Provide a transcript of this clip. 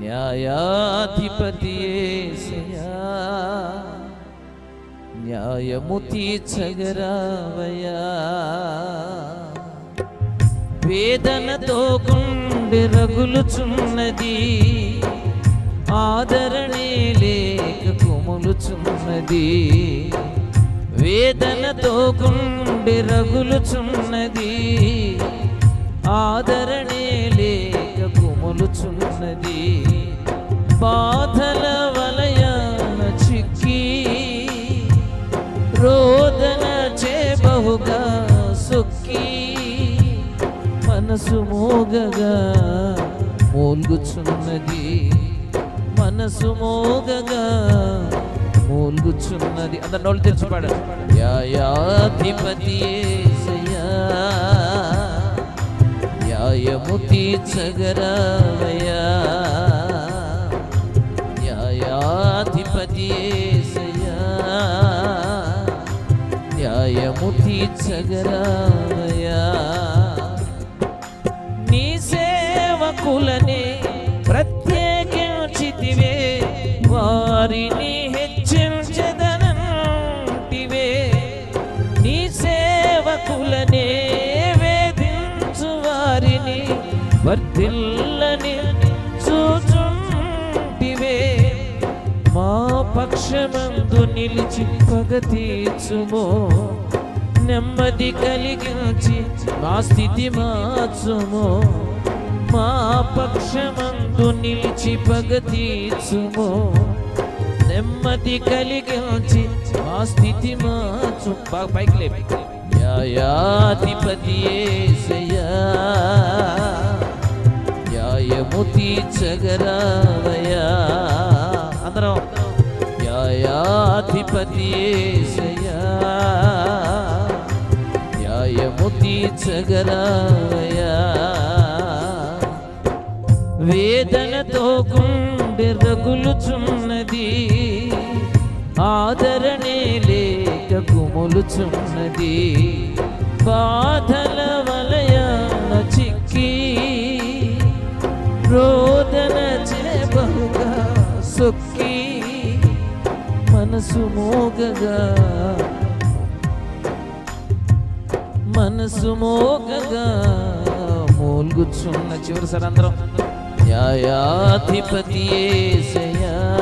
న్యాయాధిపతి న్యాయము తీర్చగరావయ్యా వేదనతో గుండె రగులుచున్నది ఆదరణే లేక కుములుచున్నది వేదనతో గుండె రగులుచున్నది ఆదరణే లేక పోచున్నది బాధల వలయాన చిక్కి రోదన చే బహుగా సుక్కి మనసు మోగగా మూల్గుచున్నది. మనసు మోగగా మూల్గుచున్నది. అందరు నోళ్ళు తెచ్చిపాడు యాధిపతియే న్యాయము తీర్చగరావయ్యా న్యాయాధిపతి న్యాయము తీర్చగరావయ్యా నీ సేవకులనే ప్రత్యేకించితివే వారిని వర్తిల్లని చూచుంటివే. మా పక్షమందు నిలిచి పగ తీర్చుమో. నెమ్మది కలిగించి మా స్థితి మార్చుమో. మా పక్షమందు నిలిచి పగ తీర్చుమో. నెమ్మది కలిగించి మా స్థితి మార్చు. పైకి లే న్యాయాధిపతి యేసయ్యా న్యాయము తీర్చగరావయ్యా అందరం న్యాయాధిపతి యేసయ్యా న్యాయము తీర్చగరావయ్యా వేదనతో గుండె రగులుచున్నది ఆదరణే లేక కుములుచున్నది బాధల వలయాన చిక్కి రో సొక్కి మనసు మోగగా. మనసు మోగగా. మూల్గుచున్న చివరి సార్ అందరం. న్యాయాధిపతి ఏసయా